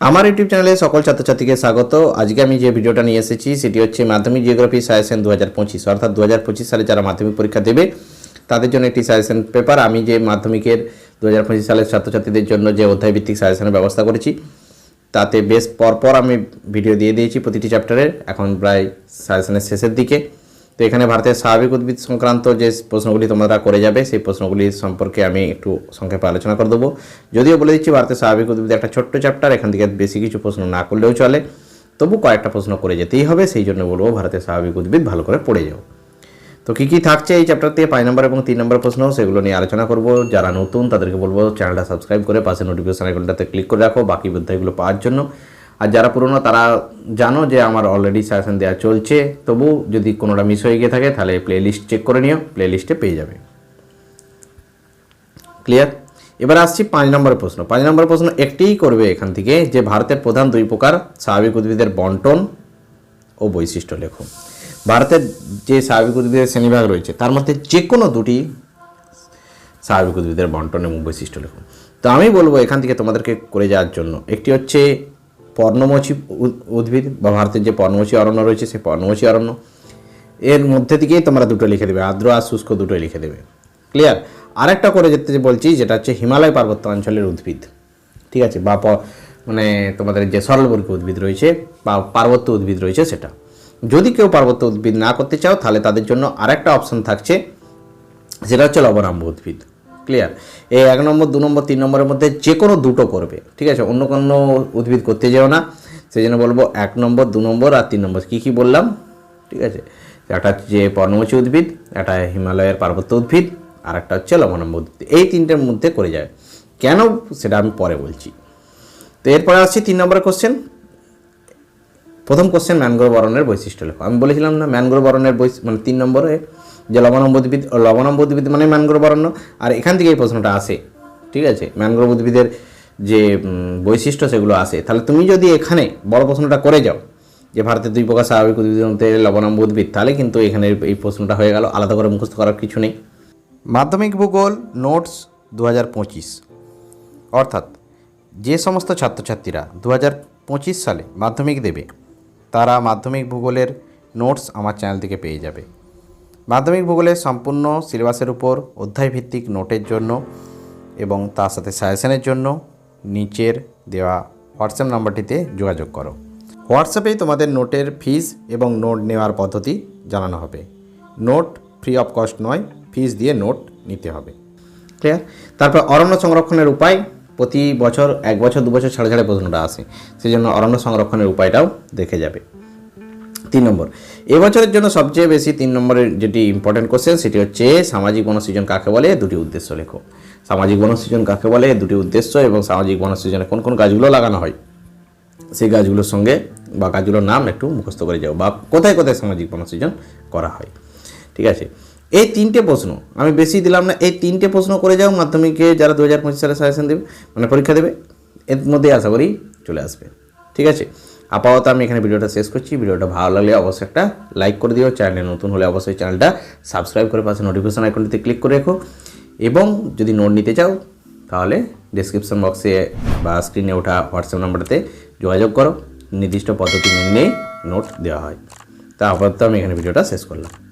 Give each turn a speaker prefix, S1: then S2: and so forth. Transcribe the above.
S1: আমার ইউটিউব চ্যানেলে সকল ছাত্রছাত্রীকে স্বাগত। আজকে আমি যে ভিডিওটা নিয়ে এসেছি, সেটি হচ্ছে মাধ্যমিক জিওগ্রাফি সাজেশন দু হাজার পঁচিশ, অর্থাৎ দু হাজার পঁচিশ সালে যারা মাধ্যমিক পরীক্ষা দেবে, তাদের জন্য একটি সাজেশন পেপার। আমি যে মাধ্যমিকের দু হাজার পঁচিশ সালের ছাত্রছাত্রীদের জন্য যে অধ্যায়ভিত্তিক সাজেশনের ব্যবস্থা করেছি, তাতে বেশ পরপর আমি ভিডিও দিয়ে দিয়েছি প্রতিটি চ্যাপ্টারের। এখন প্রায় সাজেশনের শেষের দিকে। তো এখানে ভারতের স্বাভাবিক উদ্ভিদ সংক্রান্ত যে প্রশ্নগুলি তোমরা করে যাবে, সেই প্রশ্নগুলি সম্পর্কে আমি একটু সংক্ষেপে আলোচনা করে দেবো। যদিও বলে দিচ্ছি ভারতের স্বাভাবিক উদ্ভিদ একটা ছোট্ট চ্যাপ্টার এখান থেকে বেশি কিছু প্রশ্ন না করলেও চলে। তবু কয়েকটা প্রশ্ন করে যেতেই হবে, সেই জন্য বলব ভারতের স্বাভাবিক উদ্ভিদ ভালো করে পড়ে যাও। তো কী কী থাকছে এই চ্যাপ্টার থেকে পাঁচ নম্বর এবং তিন নম্বর প্রশ্ন, সেগুলো নিয়ে আলোচনা করব। যারা নতুন, তাদেরকে বলব চ্যানেলটা সাবস্ক্রাইব করে পাশে নোটিফিকেশন আইকনটাতে ক্লিক করে রাখো। বাকি অধ্যায়গুলো পাওয়ার জন্য। আর যারা পুরনো, তারা জানো যে আমার অলরেডি সাজেশন দেওয়া চলছে। তবু যদি কোনোটা মিস হয়ে গিয়ে থাকে, তাহলে প্লে লিস্ট চেক করে নিও প্লে লিস্টে পেয়ে যাবে। ক্লিয়ার এবার আসছি পাঁচ নম্বর প্রশ্ন। পাঁচ নম্বর প্রশ্ন একটিই করবে এখান থেকে যে ভারতের প্রধান দুই প্রকার, স্বাভাবিক উদ্ভিদের বন্টন ও বৈশিষ্ট্য লেখো। ভারতের যে স্বাভাবিক উদ্ভিদের শ্রেণীভাগ রয়েছে, তার মধ্যে যে কোনো দুটি স্বাভাবিক উদ্ভিদের বন্টন এবং বৈশিষ্ট্য লেখো। তো আমি বলব এখান থেকে তোমাদেরকে করে যাওয়ার জন্য। একটি হচ্ছে পর্ণমোচী উদ্ভিদ বা ভারতের যে পর্ণমোচী অরণ্য রয়েছে, সেই পর্ণমোচী অরণ্য। এর মধ্যে থেকেই তোমরা দুটো লিখে দেবে, আর্দ্র আর শুষ্ক দুটোই লিখে দেবে। ক্লিয়ার আরেকটা করে যেতে বলছি, যেটা হচ্ছে হিমালয় পার্বত্য অঞ্চলের উদ্ভিদ। ঠিক আছে? বা মানে তোমাদের যে সরলবর্গী উদ্ভিদ রয়েছে, বা পার্বত্য উদ্ভিদ রয়েছে, সেটা। যদি কেউ পার্বত্য উদ্ভিদ না করতে চাও, তাহলে তাদের জন্য আরেকটা অপশন থাকছে, সেটা হচ্ছে লবণাম্ব উদ্ভিদ। ক্লিয়ার এই এক নম্বর, দু নম্বর, তিন নম্বরের মধ্যে যে কোনো দুটো করবে, ঠিক আছে? অন্য কোনো উদ্ভিদ করতে যেও না। সেই জন্য বলব এক নম্বর, দু নম্বর আর তিন নম্বর। কী কী বললাম? ঠিক আছে? একটা যে পর্ণমোচী উদ্ভিদ, একটা হিমালয়ের পার্বত্য উদ্ভিদ, আর একটা হচ্ছে লবণাম্ব উদ্ভিদ। এই তিনটের মধ্যে করে যায়। কেন? সেটা আমি পরে বলছি। তো এরপরে আসছি তিন নম্বরের কোশ্চেন প্রথম কোশ্চেন ম্যানগ্রোভ অরণ্যের বৈশিষ্ট্য লেখো। আমি বলেছিলাম না ম্যানগ্রোভ অরণ্যের বৈশি মানে তিন নম্বরে যে লবণাম্ব উদ্ভিদ লবণাম্ব উদ্ভিদ মানে ম্যানগ্রোভ অরণ্য। আর এখান থেকে এই প্রশ্নটা আসে, ঠিক আছে? ম্যানগ্রোভ উদ্ভিদের যে বৈশিষ্ট্য সেগুলো আসে। তাহলে তুমি যদি এখানে বড় প্রশ্নটা করে যাও, যে ভারতের দুই প্রকার স্বাভাবিক উদ্ভিদের মধ্যে লবণাম্ব উদ্ভিদ, তাহলে কিন্তু এখানে এই প্রশ্নটা হয়ে গেল, আলাদা করে মুখস্থ করার কিছু নেই। মাধ্যমিক ভূগোল, নোটস দু হাজার পঁচিশ। অর্থাৎ যে সমস্ত ছাত্রছাত্রীরা দু সালে মাধ্যমিক দেবে, তারা মাধ্যমিক ভূগোলের নোটস আমার চ্যানেল থেকে পেয়ে যাবে। মাধ্যমিক ভূগোলের সম্পূর্ণ সিলেবাসের উপর অধ্যায়ভিত্তিক নোটের জন্য এবং তার সাথে সাজেশনের জন্য নিচের দেওয়া হোয়াটসঅ্যাপ নাম্বারটিতে যোগাযোগ করো। হোয়াটসঅ্যাপেই তোমাদের নোটের ফিস এবং নোট নেওয়ার পদ্ধতি জানানো হবে। নোট ফ্রি অফ কস্ট নয় ফিস দিয়ে নোট নিতে হবে। ক্লিয়ার? তারপর অরণ্য সংরক্ষণের উপায়, প্রতি বছর, এক বছর, দু বছর ছাড়া ছাড়া প্রশ্নটা আসে সেই জন্য অরণ্য সংরক্ষণের উপায়টাও দেখে যাবে। তিন নম্বর। এবছরের জন্য সবচেয়ে বেশি তিন নম্বরের যেটি ইম্পর্টেন্ট কোশ্চেন সেটি হচ্ছে সামাজিক বনসৃজন কাকে বলে, দুটি উদ্দেশ্য লেখো। সামাজিক বনসৃজন কাকে বলে, দুটি উদ্দেশ্য এবং সামাজিক বনসৃজনে কোন কোন গাছগুলো লাগানো হয়? সেই গাছগুলোর সঙ্গে বা গাছগুলোর নাম একটু মুখস্থ করে যাও, বা কোথায় কোথায় সামাজিক বনসৃজন করা হয়। ঠিক আছে? এই তিনটে প্রশ্ন, আমি বেশি দিলাম না, এই তিনটে প্রশ্ন করে যাও, মাধ্যমিকে যারা দু হাজার পঁচিশ সালে সাজেশন দেবে মানে পরীক্ষা দেবে, এর মধ্যেই আশা করি চলে আসবে। ঠিক আছে? আপাতত আমি এখানে ভিডিওটা শেষ করছি। ভিডিওটা ভালো লাগলে অবশ্যই একটা লাইক করে দিও। চ্যানেলে নতুন হলে অবশ্যই চ্যানেলটা সাবস্ক্রাইব করে পাশে নোটিফিকেশন আইকনটিতে ক্লিক করে রেখো। এবং যদি নোট নিতে চাও, তাহলে ডিসক্রিপশন বক্সে বা স্ক্রিনে ওঠা হোয়াটসঅ্যাপ নাম্বারতে যোগাযোগ করো। নির্দিষ্ট পদ্ধতি মেনে নোট দেওয়া হয়। তা আপাতত আমি এখানে ভিডিওটা শেষ করলাম।